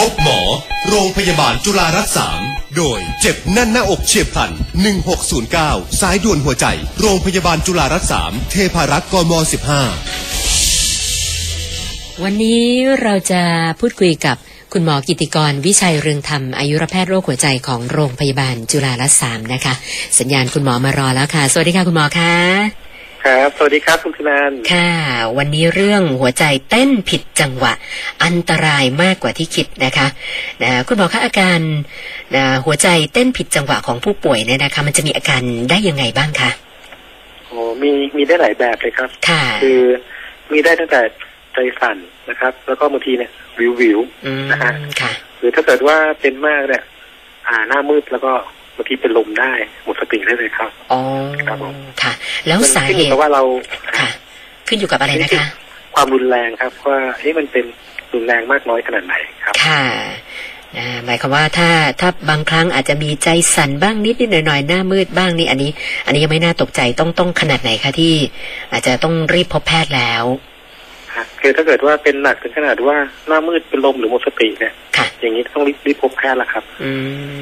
พบหมอ โรงพยาบาลจุฬารัตน์สามโดยเจ็บแน่นหน้าอกเฉียบพลัน 1609 สายด่วนหัวใจ โรงพยาบาลจุฬารัตน์สามเทพารักษ์กม 15 วันนี้เราจะพูดคุยกับคุณหมอกิติกรวิชัยเรืองธรรมอายุรแพทย์โรคหัวใจของโรงพยาบาลจุฬารัตน์สามนะคะ สัญญาณคุณหมอมารอแล้วค่ะ สวัสดีค่ะคุณหมอคะ ครับ สวัสดีครับคุณธนานค่ะ วันนี้เรื่องหัวใจเต้นผิดจังหวะ อันตรายมากกว่าที่คิดนะคะนะคุณหมอคะอาการนะหัวใจเต้นผิดจังหวะของผู้ป่วยเนี่ยนะคะ มันจะมีอาการได้ยังไงบ้างคะโอ้มีมีได้หลายแบบเลยครับ ค่ะ คือมีได้ตั้งแต่ใจสั่นนะครับ แล้วก็บางทีเนี่ยวิววิวอืมนะฮะค่ะ หรือถ้าเกิดว่าเป็นมากเนี่ย อ่าหน้ามืดแล้วก็บางทีเป็นลมได้หมดสติได้เลยครับอ๋อครับผมค่ะ แล้วมันสาขึ้นเหอยู่ตุกับว่าเราค่ะ ขึ้นอยู่กับอะไรนะคะ ความรุนแรงครับว่าเฮ้ยมันเป็นรุนแรงมากน้อยขนาดไหนครับ ค่ะอ่าหมายความว่าถ้าถ้าบางครั้งอาจจะมีใจสั่นบ้างนิดนิดหน่อยหน่อยๆหน้ามืดบ้างนี่อันนี้ อันนี้ยังไม่น่าตกใจต้องต้องขนาดไหนคะที่ อาจจะต้องรีบพบแพทย์แล้วครับคือถ้าเกิดว่าเป็นหนักถึงขนาดว่าหน้ามืดเป็นลมหรือหมดสติเนี่ยค่ะอย่างนี้ต้องรีบรีบพบแพทย์แล้วครับ อื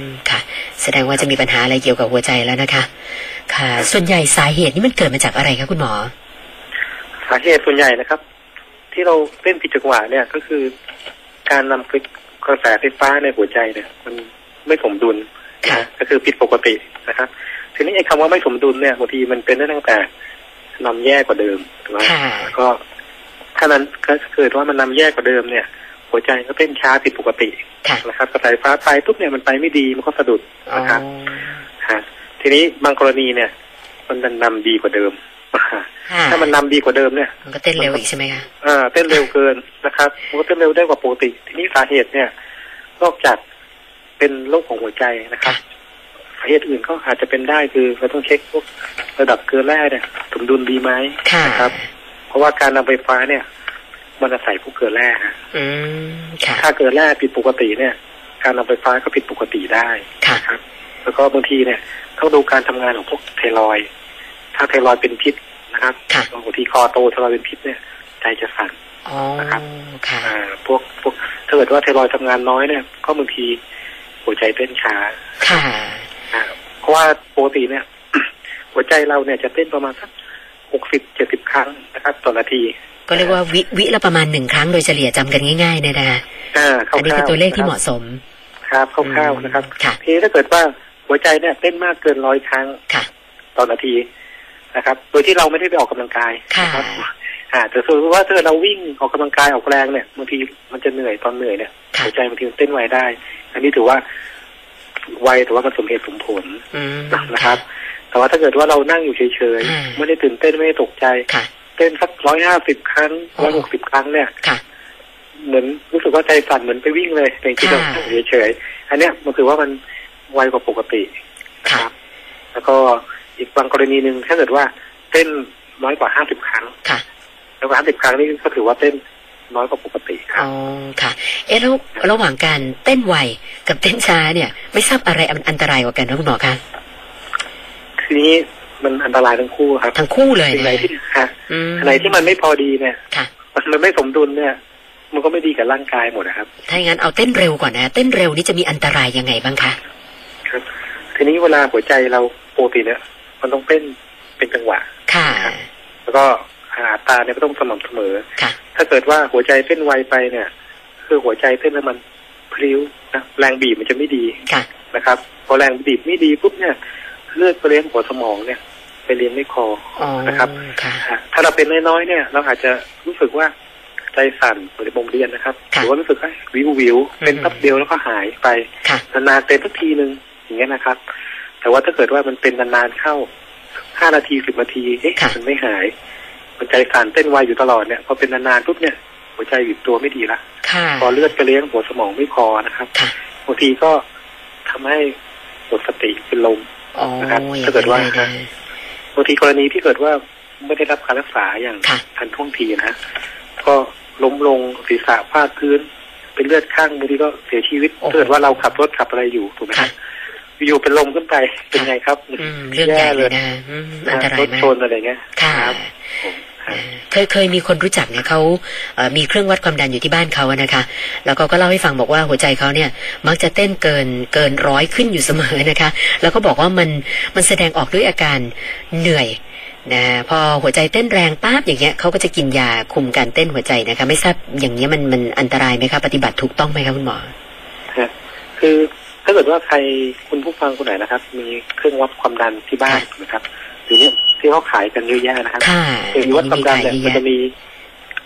มค่ะ แสดงว่าจะมีปัญหาอะไรเกี่ยวกับหัวใจแล้วนะคะ ค่ะ ส่วนใหญ่สาเหตุนี่มันเกิดมาจากอะไรคะคุณหมอ สาเหตุส่วนใหญ่นะครับ ที่เราเต้นผิดจังหวะเนี่ยก็คือ การนำกระแสไฟฟ้าในหัวใจเนี่ย มันไม่สมดุลค่ะนะก็คือผิดปกตินะครับ ทีนี้ไอ้คำว่าไม่สมดุลเนี่ยบางทีมันเป็นได้ตั้งแต่นำแย่กว่าเดิมถูกไหมค่ะแล้วก็ถ้านั้นถ้าเกิดว่ามันนำแย่กว่าเดิมเนี่ย หัวใจก็เต้นช้าผิดปกติค่ะนะครับกระแสไฟฟ้าไปปุ๊บเนี่ยมันไปไม่ดีมันก็สะดุดอ๋อนะครับฮะทีนี้บางกรณีเนี่ย มันดันนำดีกว่าเดิมค่ะถ้ามันนำดีกว่าเดิมเนี่ยมันก็เต้นเร็วอีกใช่ไหมคะอ่าเต้นเร็วเกินนะครับมันก็เต้นเร็วได้กว่าปกติ ทีนี้สาเหตุเนี่ย นอกจากเป็นโรคของหัวใจนะครับสาเหตุอื่นก็อาจจะเป็นได้คือเราต้องเช็คพวกระดับเกลือแร่เนี่ยสมดุลดีไหมค่ะนะครับ เพราะว่าการนำไฟฟ้าเนี่ย มันอาศัยพวกเกลือแร่ฮะอืมค่ะถ้าเกลือแร่ผิดปกติเนี่ย การนำไฟฟ้าก็ผิดปกติได้ค่ะนะครับ แล้วก็บางทีเนี่ยต้องดูการทำงานของพวกไทรอยด์ถ้าไทรอยด์เป็นพิษนะครับค่ะบางทีคอโตไทรอยด์เป็นพิษเนี่ย ใจจะสั่นอ๋อนะครับค่ะอ่าพวกพวกถ้าเกิดว่าไทรอยด์ทำงานน้อยเนี่ย ก็บางทีหัวใจเต้นช้าค่ะอ่าเพราะว่าปกติเนี่ย หัวใจเราเนี่ยจะเต้นประมาณสักหกสิบเจ็ดสิบครั้งนะครับต่อนาที ก็เรียกว่าวิวิละประมาณหนึ่งครั้งโดยเฉลี่ยจำกันง่ายๆเนี่ยนะคะอ่าคร่าวๆอันนี้คือตัวเลขที่เหมาะสม ครับคร่าวๆนะครับค่ะทีนี้ถ้าเกิดว่าหัวใจเนี่ยเต้นมากเกินร้อยครั้งค่ะต่อนาทีนะครับ โดยที่เราไม่ได้ไปออกกำลังกายค่ะนะครับอ่าแต่สมมติว่าถ้าเราวิ่งออกกำลังกายออกแรงเนี่ยบางทีมันจะเหนื่อยตอนเหนื่อยเนี่ยค่ะหัวใจบางทีมันเต้นไวได้ อันนี้ถือว่าไวแต่ว่ามันสมเหตุสมผลอืมนะครับ แต่ว่าถ้าเกิดว่าเรานั่งอยู่เฉยอ่าๆไม่ได้ตื่นเต้นไม่ได้ตกใจค่ะ เต้นสักร้อยห้าสิบครั้งอ๋ร้อยอหกสิบครั้งเนี่ยค่ะเหมือนรู้สึกว่าใจสั่นเหมือนไปวิ่งเลยแต่จริงๆเราค่ะเฉยๆอันเนี้ยมันถือว่ามันไวกว่าปกติค่ะครับ แล้วก็อีกบางกรณีหนึ่งถ้าเกิดว่าเต้นน้อยกว่าห้าสิบครั้งค่ะแล้วห้าสิบครั้งนี่ก็ถือว่าเต้นน้อยกว่าปกติครัอ๋บอค่ะ เอ๊ะแล้วระหว่างการเต้นไวกับเต้นช้าเนี่ย ไม่ทราบอะไรอันตรายกว่ากันนะคุณหมอคะทีนี้ มันอันตรายทั้งคู่ครับ ทั้งคู่เลยสิ่งไหนนะที่ฮะอืมอันไหนที่มันไม่พอดีเนี่ยค่ะมันไม่สมดุลเนี่ย มันก็ไม่ดีกับร่างกายหมดนะครับ ถ้าอย่างนั้นเอาเต้นเร็วก่อนนะเต้นเร็วนี่จะมีอันตรายยังไงบ้างคะครับ ทีนี้เวลาหัวใจเราปกติเนี่ยมันต้องเต้นเป็นจังหวะ ค่ะ แล้วก็อัตราเนี่ยก็ต้องสม่ำเสมอค่ะ ถ้าเกิดว่าหัวใจเต้นไวไปเนี่ย คือหัวใจเต้นแล้วมันพลิ้วนะแรงบีบมันจะไม่ดีค่ะนะครับ พอแรงบีบไม่ดีปุ๊บเนี่ย เลือดไปเลี้ยงหัวสมองเนี่ย ไปเลี้ยงไม่คออ๋อนะครับค่ะอะถ้าเราเป็นน้อยๆเนี่ย เราอาจจะรู้สึกว่าใจสั่นเหมือนบ่มเรียนนะครับหค่ะรือว่ารู้สึกว่าวิววิวๆเป็นอืมแป๊บเดียวแล้วก็หายไปค่ะนานๆเป็นสักทีหนึ่งอย่างเงี้ยนะครับ แต่ว่าถ้าเกิดว่ามันเป็นนานๆเข้าห้านาทีสิบนาทีเอ๊ะค่ะมันไม่หายมันใจสั่นเต้นไวอยู่ตลอดเนี่ยพอเป็นนานๆปุ๊บเนี่ยหัวใจหยุดตัวไม่ดีละค่ะพอเลือดไปเลี้ยงหัวสมองไม่พอนะครับค่ะบางทีก็ทำให้หมดสติเป็นลมอ๋อ นะครับอย่งถ้าเกิดว่านั้นเลยนะบางทีกรณีที่เกิดว่าไม่ได้รับการรักษาอย่างค่ะทันท่วงทีนะ ก็ล้มลงศีรษะฟาดพื้น เป็นเลือดข้างบางทีก็เสียชีวิตโอ้โหถ้าเกิดว่าเราขับรถขับอะไรอยู่ถูกไหมคค่ะรับอยู่ๆเป็นลมขึ้นไปเป็นไงครับอืมเรื่องใหญ่เลยนะอืมอันตรารยถมาชกนอะไรเงี้ยค่ะรับผมครับ เคยเคยมีคนรู้จักเนี่ยเขาเอ่อมีเครื่องวัดความดันอยู่ที่บ้านเขาอะนะคะ แล้วก็ก็เล่าให้ฟังบอกว่าหัวใจเขาเนี่ย มักจะเต้นเกินเกินร้อยขึ้นอยู่เสมอนะคะ แล้วก็บอกว่ามันมันแสดงออกด้วยอาการเหนื่อยนะพอหัวใจเต้นแรงปั๊บอย่างเงี้ยเขาก็จะกินยาคุมการเต้นหัวใจนะคะ ไม่ทราบอย่างเงี้ยมันมันอันตรายไหมคะปฏิบัติถูกต้องไหมคะคุณหมอฮะคือถ้าเกิดว่าใครคุณผู้ฟังคนไหนนะครับ มีเครื่องวัดความดันที่บ้านนะครับหรือเนี่ยที่เขาขายกันเยอะแยะนะครับค่ะคือวัดความดันเนี่ยมีมันขายเยอะจะมี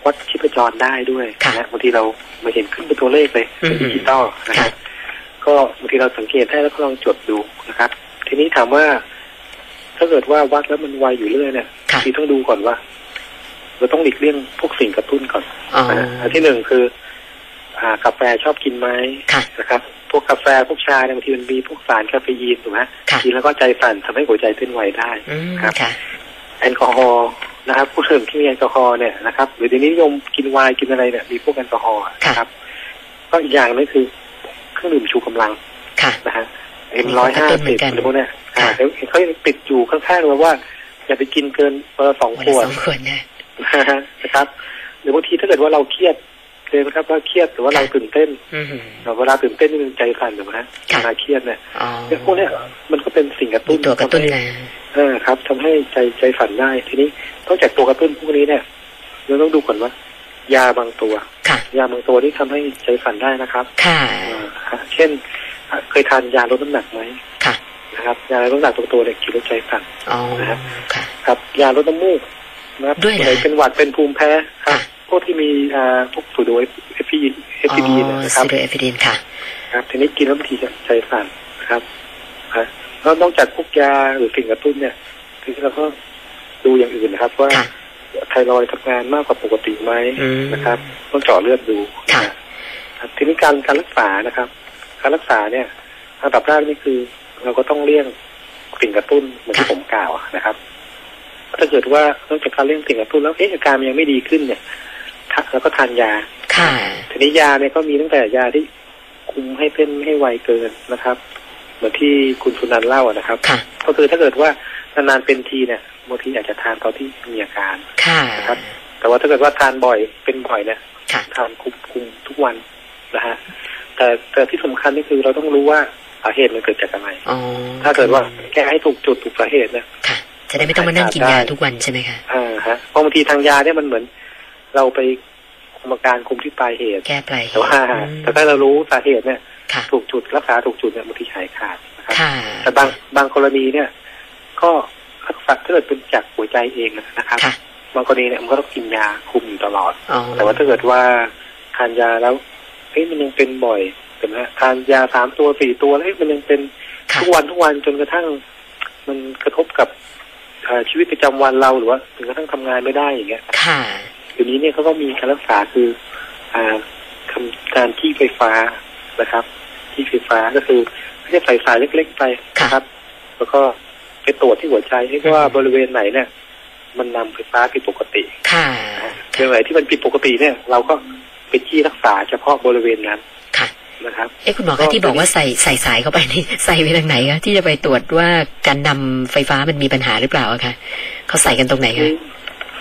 วัดชีพจรได้ด้วยค่ะนะฮะบางทีเราไม่เห็นขึ้นเป็นตัวเลขเลยเป็นอืมดิจิตอลนะคค่ะรับก็บางทีเราสังเกตได้แล้วก็ลองจดดูนะครับ ทีนี้ถามว่า ถ้าเกิดว่าวัดแล้วมันไวอยู่เรื่อยเนี่ยค่ะทีต้องดูก่อนว่า เราต้องหลีกเลี่ยงพวกสิ่งกระตุ้นก่อนอ๋อนะฮะอันที่หนึ่งคืออ่า กาแฟชอบกินไหมค่ะนะครับพวกกาแฟพวกชาเนี่ยบางทีมันมีพวกสารคาเฟอีนถูกไหมค่ะกินแล้วก็ใจสั่นทำให้หัวใจเต้นไวได้อืมครับค่ะแอลกอฮอล์นะครับผู้ดื่มที่มีแอลกอฮอล์เนี่ยนะครับหรือเดี๋ยวนี้นิยมกินไวน์กินอะไรเนี่ยมีพวกแอลกอฮอล์นะครับ ก็อีกอย่างนึงคือเครื่องดื่มชูกำลังค่ะนะฮะเอ็มร้อยห้ามีกระตุ้นเหมืสิอบนกันหรือพวกเนี้ยอ่าค่ะเดี๋ยวเขายังติดอยู่ข้างๆเลยว่าอย่าไปกินเกินวันละสองวันขละวสดองขวดนะนะครับ หรือบางทีถ้าเกิดว่าเราเครียด เลยนะครับว่าเครียดหรือว่าเราตื่นเต้นอืมเวลาตื่นเต้นนี่มันใจสั่นถูกไหมฮะค่ะเวลาเครียดเนี่ยอ๋อเนี่ยพวกเนี้ยมันก็เป็นสิ่งกระมีตุ้นตัวกระตุ้นทำให้นะเออครับทำให้ใจใจสั่นได้ทีนี้นอกจากตัวกระตุ้นพวกนี้เนี่ยเราต้องดูก่อนว่ายาบางตัวค่ะยาบางตัวที่ทำให้ใจสั่นได้นะครับ ค่ะอ่าฮะเช่นอะเคยทานยาลดน้ำหนักไหมค่ะนะครับยาลดน้ำหนักตัวตัวเนี่ยกินแล้วใจสั่นอ๋อนะครับค่ะครับยาลดน้ำมูกนะครับด้วยเหรอคนไหนเป็นหวัดเป็นภูมิแพ้ครับค่ะ พวกที่มีอ่าพวกสูโดเอฟพีเอฟอ๋พีดีอนะครับซิโดเอฟิดินค่ะครับทีนี้กินแล้วบางทีจะใจสั่นนะครับฮะแล้วนอกจากพวกยาหรือสิ่งกระตุ้นเนี่ยทีนี้เราก็ดูอย่างอื่นนะครับ ว่าค่ะไทรอยด์ทำงานมากกว่าปกติไหมอืมนะครับ ต้องเจาะเลือดดูค่ะนะครับทีนี้การการรักษานะครับ การรักษาเนี่ยอันดับแรกนี่คือ เราก็ต้องเลี่ยงสิ่งกระตุ้นเหมือนที่ผมกล่าวนะครับถ้าเกิดว่านอกจากการเลี่ยงสิ่งกระตุ้นแล้วเอ๊ะอาการมันยังไม่ดีขึ้นเนี่ยทะ แล้วก็ทานยา ค่ะทีนี้ยาเนี่ยก็มีตั้งแต่ยาที่คุมให้เต้นไม่ให้ไวเกินนะครับ เหมือนที่คุณสุนันท์เล่าอะนะครับค่ะก็คือถ้าเกิดว่านานๆเป็นทีเนี่ยบางทีอาจจะทานตอนที่มีอาการค่ะนะครับ แต่ว่าถ้าเกิดว่าทานบ่อยเป็นบ่อยเนี่ยค่ะทานคุมคุมทุกวันนะฮะแต่แต่ที่สำคัญนี่คือเราต้องรู้ว่าสาเหตุมันเกิดจากอะไรอ๋อถ้าเกิดว่าแก้ให้ถูกจุดถูกสาเหตุเนี่ยค่ะจะได้ไม่ต้องมานั่งกินยาทุกวันใช่ไหมคะอ่าฮะเพราะบางทีทางยาเนี่ยมันเหมือน เราไปคุมอาการคุมที่ปลายเหตุแก้ปลายเหแต่ตุว่าอืมแต่ถ้าเรารู้สาเหตุเนี่ยค่ะถูกจุดรักษาถูกจุดเนี่ยบางทีหายขาดนะครับค่ะแต่บางบางกรณีเนี่ย ก็รักษาถ้าเกิดเป็นจากหัวใจเองนะครับค่ะบางกรณีเนี่ยมันก็ต้องกินยาคุมอยู่ตลอดอ๋อแต่ว่าถ้าเกิดว่าทานยาแล้วเฮ้ยมันยังเป็นบ่อยเห็นไหมทานยาสามตัวสี่ตัวแล้วเฮ้ยมันยังเป็นค่ะทุกวันทุกวันจนกระทั่ง มันกระทบกับเอ่อชีวิตประจำวันเราหรือว่าถึงกระทั่งทำงานไม่ได้อย่างเงี้ยค่ะเดี๋ยวนี้เนี่ยเขาก็มีการรักษาคืออ่าทำการที่ไฟฟ้านะครับ ที่ไฟฟ้าก็คือเขาจะใส่สายเล็ก ๆ ไปนะครับ แล้วก็ไปตรวจที่หัวใจให้ว่าบริเวณไหนเนี่ย มันนำไฟฟ้าผิดปกติ ค่ะบริเวณไหนที่มันผิดปกติเนี่ย เราก็ไปที่รักษาเฉพาะบริเวณนั้นค่ะนะครับเอ้คุณหมอก็คะที่บอกว่าใส่ใส่สายเข้าไปนี่ใส่ไปทางไหนคะที่จะไปตรวจว่าการนำไฟฟ้ามันมีปัญหาหรือเปล่าอะคะเขาใส่กันตรงไหนคะ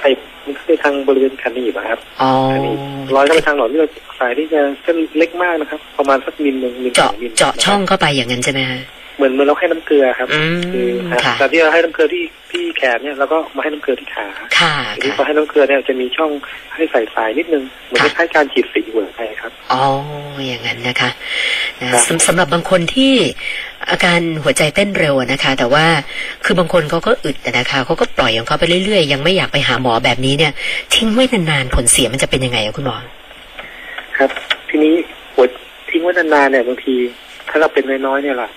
ใส่ มันเข้าไปทางบริเวณคันนีบอะครับอ๋อคันนีบร้อยเข้าไปทางหลอดเลือดสายที่จะเส้นเล็กมากนะครับ ประมาณสักมิลหนึ่งมิลสเจาะองมิลเจาะช่องเข้าไปอย่างนั้นใช่ไหมคะ เหมือนเหมือนเราให้น้ำเกลือครับอืมคือฮะค่ะแต่ที่เราให้น้ำเกลือที่ที่แขนเนี่ยเราก็มาให้น้ำเกลือที่ขาค่ะทีนี้ค่ะพอให้น้ำเกลือเนี่ยจะมีช่องให้ใส่สายนิดนึงเหมือนค่ะคล้ายๆการฉีดสีหัวใจครับอ๋ออย่างนั้นนะคะนะครับสำสำหรับบางคนที่อาการหัวใจเต้นเร็วอะนะคะ แต่ว่าคือบางคนเขาก็อึดอะนะคะเขาก็ปล่อยของเขาไปเรื่อยๆ ยังไม่อยากไปหาหมอแบบนี้เนี่ย ทิ้งไว้นานๆผลเสียมันจะเป็นยังไงอะคุณหมอครับ ทีนี้หัวทิ้งไว้นานๆเนี่ยบางที ถ้าเราเป็นน้อยๆเนี่ยล่ะ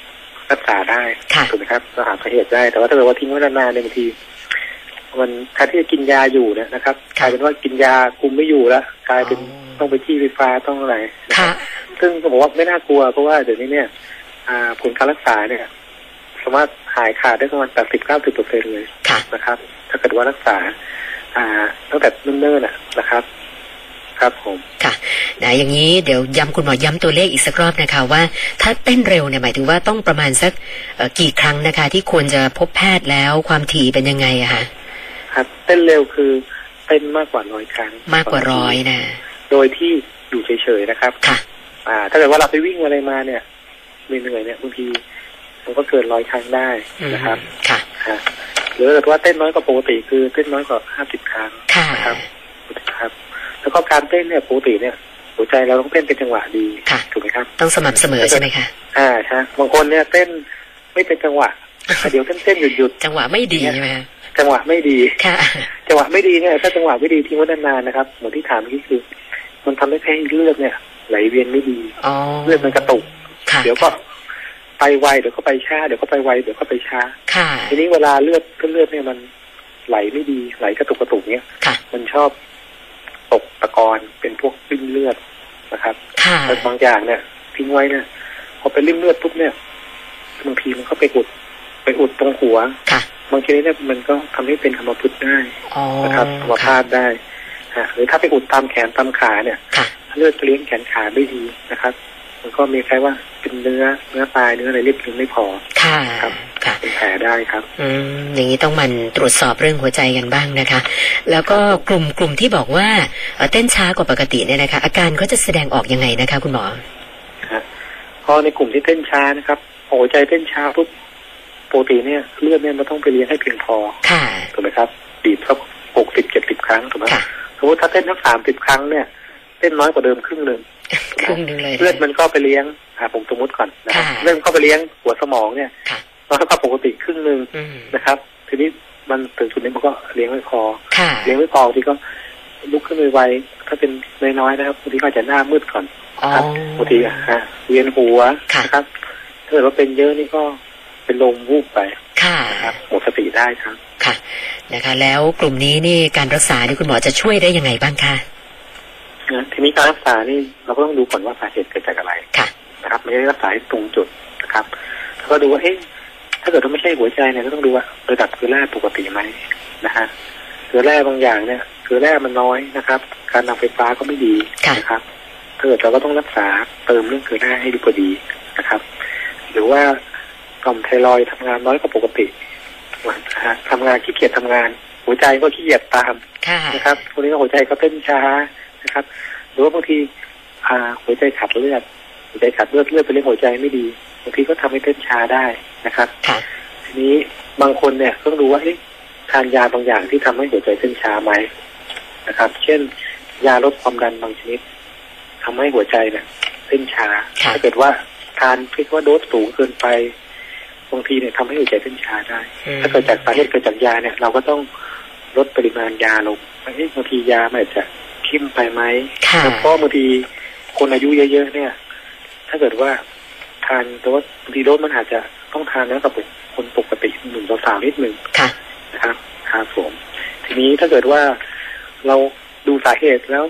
รักษาได้ค่ะถูกไหมครับเราหาสาเหตุได้ แต่ว่าถ้าเกิดว่าทิ้งไว้นานๆเนี่ยบางทีมันแทนที่จะกินยาอยู่เนี่ยนะครับกลายเป็นว่ากินยาคุมไม่อยู่แล้วกลายเป็นอ๋อต้องไปที่ไฟฟ้าต้องอะไรนะค่ะซึ่งก็บอกว่าไม่น่ากลัวเพราะว่าเดี๋ยวนี้เนี่ยอ่าผลการรักษาเนี่ย สามารถหายขาดได้ประมาณแปดสิบเก้าสิบเปอร์เซ็นเลยค่ะนะครับ ถ้าเกิดว่ารักษา อ่าตั้งแต่เนิ่นๆน่ะนะครับ ครับผมค่ะนะอย่างนี้เดี๋ยวย้ำคุณหมอย้ำตัวเลขอีกสักรอบนะคะว่า ถ้าเต้นเร็วเนี่ยหมายถึงว่าต้องประมาณสักเอ่อกี่ครั้งนะคะ ที่ควรจะพบแพทย์แล้วความถี่เป็นยังไงอะคะครับเต้นเร็วคือเต้นมากกว่าร้อยครั้ง มากกว่าร้อยนะ โดยที่อยู่เฉยๆนะครับค่ะ อ่า ถ้าเกิดว่าเราไปวิ่งอะไรมาเนี่ยเหนื่อยๆเนี่ยบางทีมันก็เกินร้อยครั้งได้อืมนะครับ ค่ะฮะหรือถ้าเกิดว่าเต้นน้อยกว่าปกติคือเต้นน้อยกว่าห้าสิบครั้งค่ะนะครับครับ แล้วก็การเต้นเนี่ยปกติเนี่ย หัวใจเราต้องเต้นเป็นจังหวะดีค่ะถูกไหมครับ ต้องสม่ำเสมอใช่ไหมคะอ่าใช่บางคนเนี่ยเต้นไม่เป็นจังหวะอะเดี๋ยวเต้นเต้นหยุดหยุดจังหวะไม่ดีใช่ไหมคะๆจังหวะไม่ดีค่ะจังหวะไม่ดีเนี่ยถ้าจังหวะไม่ดีทิ้งไว้นานๆนะครับเหมือนที่ถามเมื่อกี้คือ มันทำให้แพ้เลือดเนี่ย ไหลเวียนไม่ดีอ๋อเลือดมันกระตุกค่ะเดี๋ยวก็ไปไวเดี๋ยวก็ไปช้าเดี๋ยวก็ไปไวเดี๋ยวก็ไปช้าค่ะทีนี้เวลาเลือดเลือดเนี่ยมันไหลไม่ดีไหลกระตุกกระตุกเนี่ยค่ะมันชอบ ตกตะกอนเป็นพวกริ่มเลือดนะครับค่ะแต่บางอย่างเนี่ยทิ้งไว้เนี่ยพอเป็นริ่มเลือดปุ๊บเนี่ยบางทีมันก็ไปอุดไปอุดตรงหัวค่ะบางทีเนี่ยมันก็ทำให้เป็นอัมพฤกษ์ได้อ๋อนะครับอัมพาตได้ฮะหรือถ้าไปอุดตามแขนตามขาเนี่ยค่ะเลือดจะเลี้ยงแขนขาไม่ดีนะครับ มันก็มีแค่ว่าเป็นเนื้อเนื้อตายเนื้ออะไรเรียบเรียงไม่พอค่ะครับ ค่ะเป็นแผลได้ครับ อืมอย่างนี้ต้องหมันตรวจสอบเรื่องหัวใจกันบ้างนะคะ แล้วก็กลุ่มกลุ่มที่บอกว่าเอ่อเต้นช้ากว่าปกติเนี่ยนะคะ อาการเขาจะแสดงออกยังไงนะคะ คุณหมอพอในกลุ่มที่เต้นช้านะครับพอหัวใจเต้นช้าปุ๊บปกติเนี่ยเลือดเนี่ยมันต้องไปเลี้ยงให้เพียงพอค่ะถูกไหมครับบีบสักหกสิบเจ็ดสิบครั้งถูกไหมค่ะสมมติถ้าเต้นทั้งสามสิบครั้งเนี่ยเต้นน้อยกว่าเดิมครึ่งหนึ่งครึ่งหนึงเลยนะเลือดมันก็ไปเลี้ยงอ่าผมสมมติก่อนนะครับค่ะเลือดมันก็ไปเลี้ยงหัวสมองเนี่ย ค่ะน้อยกว่าปกติครึ่งหนึ่งอืมนะครับ ทีนี้มันถึงจุดนี้มันก็เลี้ยงไม่พอค่ะเลี้ยงไม่พอบางทีก็ลุกขึ้นไวๆถ้าเป็นน้อยๆนะครับบางทีก็อาจจะหน้ามืดก่อนอ๋อครับบางทีอะฮะเวียนหัวค่ะนะครับถ้าเกิดว่าเป็นเยอะนี่ก็เป็นลมวูบไปค่ะนะครับหมดสติได้ครับค่ะนะคะ แล้วกลุ่มนี้นี่การรักษานี่คุณหมอจะช่วยได้ยังไงบ้างคะนะทีนี้การรักษานี่เราก็ต้องดูก่อนว่าสาเหตุเกิดจากอะไรค่ะนะครับ ไม่ได้รักษาให้ตรงจุดนะครับแล้วก็ดูว่าเอ๊ะ ถ้าเกิดว่าไม่ใช่หัวใจเนี่ยก็ต้องดูว่าระดับเกลือแร่ปกติไหมนะฮะเกลือแร่บางอย่างเนี่ยเกลือแร่มันน้อยนะครับ การนำไฟฟ้าก็ไม่ดีค่ะนะครับถ้าเกิดเราก็ต้องรักษาเติมเรื่องเกลือแร่ให้ดีพอดีนะครับ หรือว่าต่อมไทรอยด์ทำงานน้อยกว่าปกตินะฮะทำงานขี้เกียจทำงาน หัวใจก็ขี้เกียจตามค่ะนะครับคนนี้ก็หัวใจก็เต้นช้านะครับ หรือว่าบางทีอ่าหัวใจขาดเลือดหัวใจขาดเลือดเลือดไปเลี้ยงหัวใจไม่ดี บางทีก็ทำให้เต้นช้าได้นะครับค่ะทีนี้บางคนเนี่ยต้องดูว่าเอ๊ะทานยาบางอย่างที่ทำให้หัวใจเต้นช้าไหมนะครับ เช่น ยาลดความดันบางชนิดทำให้หัวใจเนี่ยเต้นช้าค่ะถ้าเกิดว่าทานคิดว่าโดสสูงเกินไปบางทีเนี่ยทำให้หัวใจเต้นช้าได้อืมถ้าเกิดจากสาเหตุเกิดจากยาเนี่ย เราก็ต้องลดปริมาณยาลงเอ๊ะบางทียามันอาจจะเข้มไปไหมค่ะเพราะบางทีคนอายุเยอะๆเนี่ย ถ้าเกิดว่าทานโดสบางทีโดสมันอาจจะต้องทานแล้วกับคนปกติหนึ่งต่อสามนิดหนึ่งค่ะนะครับครับผมทีนี้ถ้าเกิดว่าเราดูสาเหตุแล้ว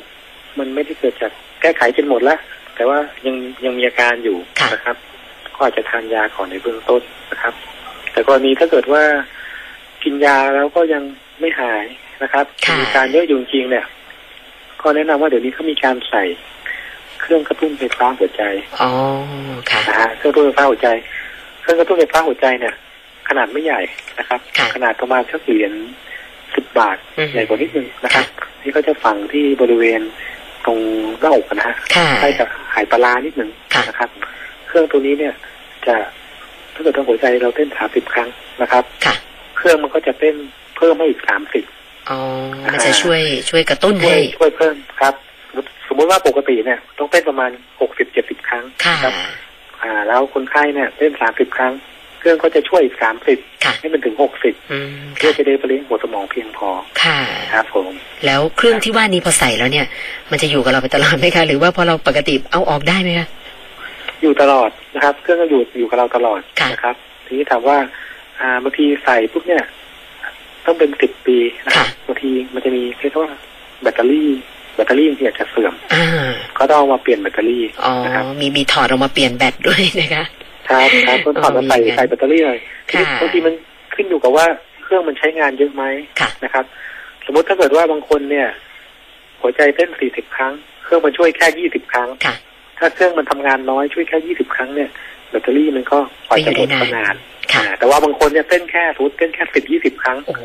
มันไม่ได้เกิดจากแก้ไขจนหมดละแต่ว่ายังยังมีอาการอยู่ค่ะนะครับ ก็อาจจะทานยาก่อนในเบื้องต้นนะครับ แต่กรณีถ้าเกิดว่ากินยาแล้วก็ยังไม่หายนะครับค่ะมีการเยอะอยู่จริงๆเนี่ย ก็แนะนำว่าเดี๋ยวนี้เขามีการใส่ เครื่องกระตุ้นไฟฟ้าหัวใจอ๋อค่ะนะฮะเครื่องกระตุ้นไฟฟ้าหัวใจ เครื่องกระตุ้นไฟฟ้าหัวใจเนี่ยขนาดไม่ใหญ่นะครับค่ะขนาดประมาณสักเหรียญสิบบาทอืมใหญ่กว่านิดนึงนะครับ นี่ก็จะฝังที่บริเวณตรงหน้าอกนะฮะค่ะใกล้กับหายปลาร้านิดหนึ่งค่ะนะครับ เครื่องตัวนี้เนี่ยจะถ้าเกิดทางหัวใจเราเต้นสามสิบครั้งนะครับค่ะเครื่องมันก็จะเต้นเพิ่มให้อีกสามสิบอ๋อมันจะช่วยช่วยกระตุ้นช่วให้ยช่วยเพิ่มครับ สมมติว่าปกติเนี่ย ต้องเต้นประมาณหกสิบเจ็ดสิบครั้งค่ะครับ อ่า แล้วคนไข้เนี่ยเต้นสามสิบครั้ง เครื่องก็จะช่วยอีกสามสิบค่ะให้มันถึงหกสิบอืมเพื่อค่ะจะได้ไปเลี้ยงหัวสมองเพียงพอค่ะครับผมแล้วเครื่องที่ว่านี้พอใส่แล้วเนี่ย มันจะอยู่กับเราไปตลอดไหมคะหรือว่าพอเราปกติเอาออกได้ไหมคะอยู่ตลอดนะครับ เครื่องก็อยู่อยู่กับเราตลอดค่ะนะครับ ทีนี้ถามว่า อ่าบางทีใส่ปุ๊บเนี่ย ต้องเป็นสิบปีนะครับค่ะบางทีมันจะมีเรียกว่าแบตเตอรี่ แบตเตอรี่ที่อาจจะเสื่อมอ่าก็ต้องเอามาเปลี่ยนแบตเตอรี่อ๋อนะครับมีมีถอดออกมาเปลี่ยนแบตด้วยนะคะครับครับก็ถอดมาใส่อ๋อมีไงใส่แบตเตอรี่เลยค่ะบางทีมันขึ้นอยู่กับว่าเครื่องมันใช้งานเยอะไหมค่ะนะครับ สมมติถ้าเกิดว่าบางคนเนี่ย หัวใจเต้นสี่สิบครั้ง เครื่องมันช่วยแค่ยี่สิบครั้งค่ะถ้าเครื่องมันทำงานน้อยช่วยแค่ยี่สิบครั้งเนี่ยแบตเตอรี่มันก็ปล่อยจะหมดไม่อยู่ได้ก็นานนานค่ะอ่าแต่ว่าบางคนเนี่ยเต้นแค่สมมติเต้นแค่สิบยี่สิบครั้งโอ้โห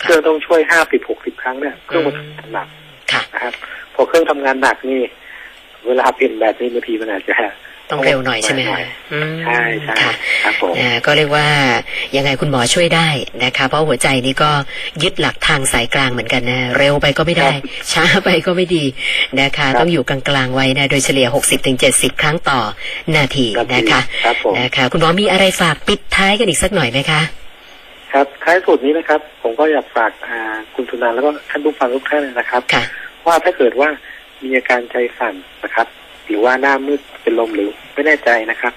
เครื่องต้องช่วยห้าสิบหกสิบครั้งเนี่ยเครื่องมันอืมทำงานหนัก ค่ะนะครับ พอเครื่องทำงานหนักนี่ เวลาเปลี่ยนแบตนี่บางทีมันอาจจะต้องเร็วหน่อยใช่ไหมหน่คะอยอืมใช่ใช่ค่ะครับผมนะก็เรียกว่ายังไงคุณหมอช่วยได้นะคะ เพราะหัวใจนี่ก็ยึดหลักทางสายกลางเหมือนกันนะ เร็วไปก็ไม่ได้ ช้าไปก็ไม่ดีนะคะ ต้องอยู่กลางๆไว้นะ โดยเฉลี่ย 60-70 ครั้งต่อนาทีครับนะคะครับผมนะคะ คุณหมอมีอะไรฝากปิดท้ายกันอีกสักหน่อยไหมคะ ครับท้ายสุดนี้นะครับ ผมก็อยากฝากอ่าคุณสุนันท์แล้วก็ท่านผู้ฟังทุกท่านนะครับค่ะ ว่าถ้าเกิดว่ามีอาการใจสั่นนะครับ หรือว่าหน้ามืดเป็นลมหรือไม่แน่ใจนะครับ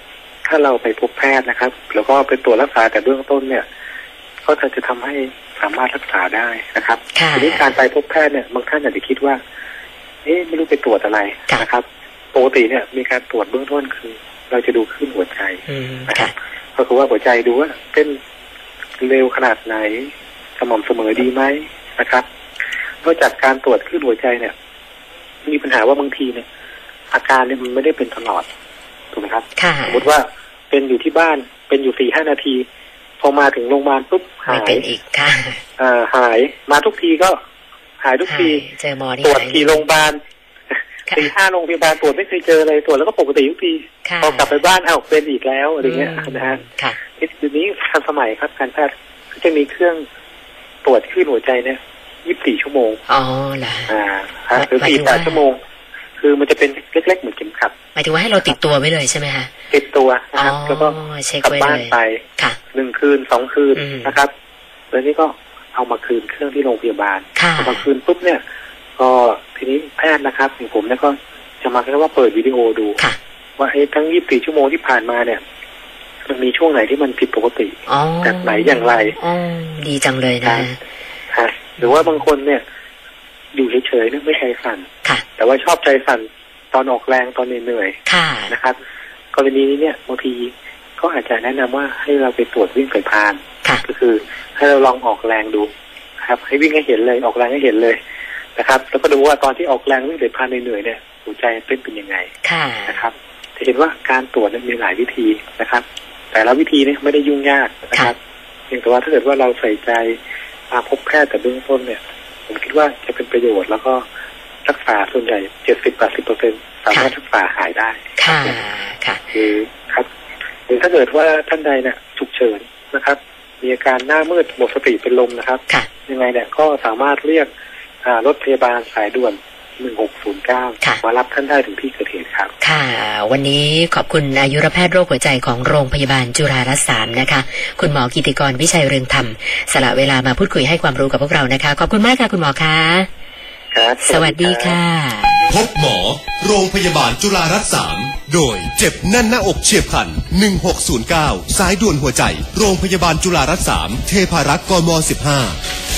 ถ้าเราไปพบแพทย์นะครับ แล้วก็ไปตรวจรักษาแต่เบื้องต้นเนี่ย ก็จะจะทำให้สามารถรักษาได้นะครับค่ะทีนี้การไปพบแพทย์เนี่ยบางท่านอาจจะคิดว่าเอ๊ะไม่รู้ไปตรวจอะไรค่ะนะครับปกติเนี่ยมีการตรวจเบื้องต้นคือ เราจะดูขึ้นหัวใจอืมนะครัค่ะบก็คือว่าหัวใจดูว่าเต้นเร็วขนาดไหนสม่ำเสมอดีไหมนะครับ นอกจากการตรวจขึ้นหัวใจเนี่ย มีปัญหาว่าบางทีเนี่ย อาการเนี่ยมันไม่ได้เป็นตลอดถูกไหมครับค่ะสมมติว่าเป็นอยู่ที่บ้านเป็นอยู่สี่ห้านาที พอมาถึงโรงพยาบาลปุ๊บไม่หายเป็นอีกค่ะอ่าหายมาทุกทีก็หายทุกทีหายเจอหมอนี่ตรวจหายกี่โรงพยาบาลค่ะสี่ห้าโรงพยาบาลตรวจไม่เคยเจอเลยตรวจแล้วก็ปกติทุกทีค่ะพอกลับไปบ้านเอ้าเป็นอีกแล้วอะไรเงี้ยมนะฮะค่ะทีนี้ทันสมัยครับการแพทย์ก็จะมีเครื่องตรวจคลื่นหัวใจเนี่ย 24ชั่วโมง อ๋อเหรออ่าฮะหรือหมายถึงว่า48ชั่วโมง คือมันจะเป็นเล็กๆเหมือนเข็มขัดหมายถึงว่าให้เราติดตัวไว้เลยใช่ไหมคะติดตัวอ๋นะครับแล้วก็อเช็คกลับไว้บ้าเลนยไปค่ะหนึ่งคืนสองคืนอืมนะครับ แล้วนี่ก็เอามาคืนเครื่องที่โรงพยาบาลค่ะพอมาคืนปุ๊บเนี่ย ก็ทีนี้แพทย์นะครับอย่างผมเนี่ยก็จะมาแค่ว่าเปิดวิดีโอดูค่ะว่าไอ้ทั้ง24ชั่วโมงที่ผ่านมาเนี่ยมันมีช่วงไหนที่มันผิดปกติอ๋อจากไหนอย่างไรอ๋อดีจังเลยนะฮะ หรือว่าบางคนเนี่ย อยู่เฉยๆเนี่ยไม่ใจสั่นค่ะแต่ว่าชอบใจสั่นตอนออกแรงตอนเหนื่อยค่ะๆนะครับ กรณีนี้เนี่ยบางทีก็อาจจะแนะนำว่าให้เราไปตรวจวิ่งสายพานค่ะก็คือ ให้เราลองออกแรงดูครับ ให้วิ่งให้เห็นเลยออกแรงให้เห็นเลยนะครับ แล้วก็ดูว่าตอนที่ออกแรงวิ่งสายพานเหนื่อยๆเนี่ยหัวใจเต้นเป็นยังไงค่ะนะครับจะเห็นว่าการตรวจเนี่ยมีหลายวิธีนะครับ แต่ละวิธีเนี่ยไม่ได้ยุ่งยากนะครับเพียงแต่ว่าถ้าเกิดว่าเราใส่ใจ มาพบแพทย์แต่เบื้องต้นเนี่ย ผมคิดว่าจะเป็นประโยชน์แล้วก็รักษาส่วนใหญ่เจ็ดสิบแปดสิบเปอร์เซ็นสามารถรักษาหายได้ ค่ะ ค่ะ คือครับหรือถ้าเกิดว่าท่านใดเนี่ยฉุกเฉินนะครับ มีอาการหน้ามืดหมดสติเป็นลมนะครับค่ะยังไงเนี่ยก็สามารถเรียกอ่ารถพยาบาลสายด่วนหนึ่งหกศูนย์เก้าค่ะมารับท่านได้ถึงที่เกิดเหตุครับ ค่ะ วันนี้ขอบคุณอายุรแพทย์โรคหัวใจของโรงพยาบาลจุฬารัตน์สามนะคะ คุณหมอกิติกรวิชัยเรืองธรรมสละเวลามาพูดคุยให้ความรู้กับพวกเรานะคะ ขอบคุณมากค่ะคุณหมอคะครับสวัสดีค่ะ พบหมอ โรงพยาบาลจุฬารัตน์สามโดยเจ็บแน่นหน้าอกเฉียบพลัน 1609 สายด่วนหัวใจ โรงพยาบาลจุฬารัตน์สามเทพารักษ์กม 15